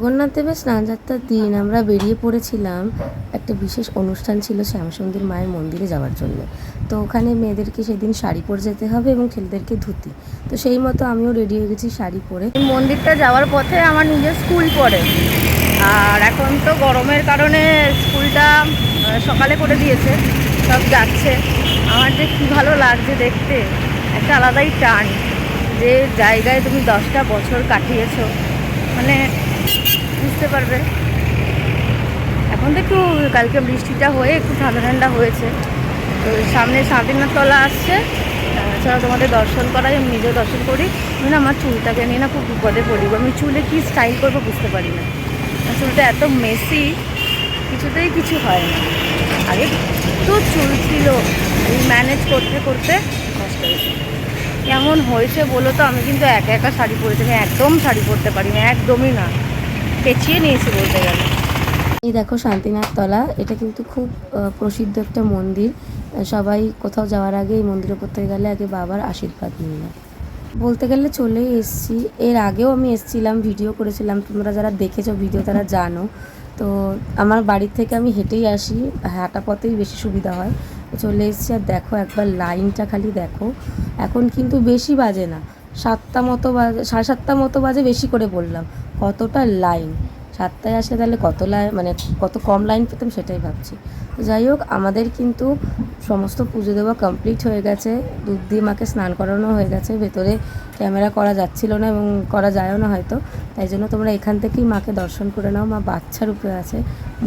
জগন্নাথ দেবের স্নানযাত্রার দিন আমরা বেরিয়ে পড়েছিলাম। একটা বিশেষ অনুষ্ঠান ছিল শ্যামসুন্দর মায়ের মন্দিরে যাওয়ার জন্য। তো ওখানে মেয়েদেরকে সেদিন শাড়ি পরে যেতে হবে এবং ছেলেদেরকে ধুতি। তো সেই মতো আমিও রেডি হয়ে গেছি শাড়ি পরে। মন্দিরটা যাওয়ার পথে আমার নিজের স্কুল পড়ে। আর এখন তো গরমের কারণে স্কুলটা সকালে করে দিয়েছে, সব যাচ্ছে। আমার যে কী ভালো লাগছে দেখতে, একটা আলাদাই টান যে জায়গায় তুমি দশটা বছর কাটিয়েছো। মানে পারবে। এখন তো একটু কালকে বৃষ্টিটা হয়ে একটু ঠান্ডা ঠান্ডা হয়েছে। তো সামনে শান্তিনাথ তলা আসছে। এছাড়া তোমাদের দর্শন করাই, আমি নিজেও দর্শন করি। আমি আমার চুলটাকে নিয়ে না খুব বিপদে পড়ি আমি চুলে কি স্টাইল করব বুঝতে পারি না। চুলটা এত মেসি কিছুতেই কিছু হয় না। আগে তো চুল ছিল, এই ম্যানেজ করতে করতে কষ্ট হয়েছে। কেমন হয়েছে বলো তো? আমি কিন্তু একা একা শাড়ি পরেছি। আমি একদম শাড়ি পরতে পারি না একদমই না। পেঁচিয়ে নিয়েছি বলতে গেলে। এই দেখো শান্তিনাথ তলা, এটা কিন্তু খুব প্রসিদ্ধ একটা মন্দির। সবাই কোথাও যাওয়ার আগে এই মন্দিরে থেকে গেলে আগে বাবার আশীর্বাদ নিয়ে নেয় বলতে গেলে চলেই এসছি। এর আগেও আমি এসছিলাম, ভিডিও করেছিলাম। তোমরা যারা দেখেছ ভিডিও তারা জানো। তো আমার বাড়ির থেকে আমি হেঁটেই আসি, হাঁটা পথেই বেশি সুবিধা হয়। চলে এসছি আর দেখো, একবার লাইনটা খালি দেখো। এখন কিন্তু বেশি বাজে না। সাতটা মতো বাজে সাড়ে সাতটা মতো বাজে বেশি করে বললাম। কতটা লাইন সাতটায় আসলে তাহলে কত লাইন মানে কত কম লাইন পেতাম সেটাই ভাবছি। যাই হোক, আমাদের কিন্তু সমস্ত পুজো দেওয়া কমপ্লিট হয়ে গেছে। দুধ দিয়ে মাকে স্নান করানো হয়ে গেছে। ভেতরে ক্যামেরা করা যাচ্ছিল না এবং করা যায়ও না হয়তো। তাই জন্য তোমরা এখান থেকেই মাকে দর্শন করে নাও। মা বাচ্চার রূপে আছে।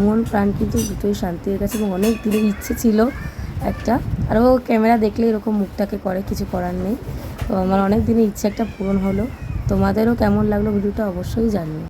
মন, প্রাণ কিন্তু দুটোই শান্তি হয়ে গেছে এবং অনেক দিনের ইচ্ছে ছিল একটা। আরও ক্যামেরা দেখলে এরকম মুখটাকে করে, কিছু করার নেই। তো আমার অনেক দিনের ইচ্ছে একটা পূরণ হলো। তোমাদেরও কেমন লাগল ভিডিওটা অবশ্যই জানিও।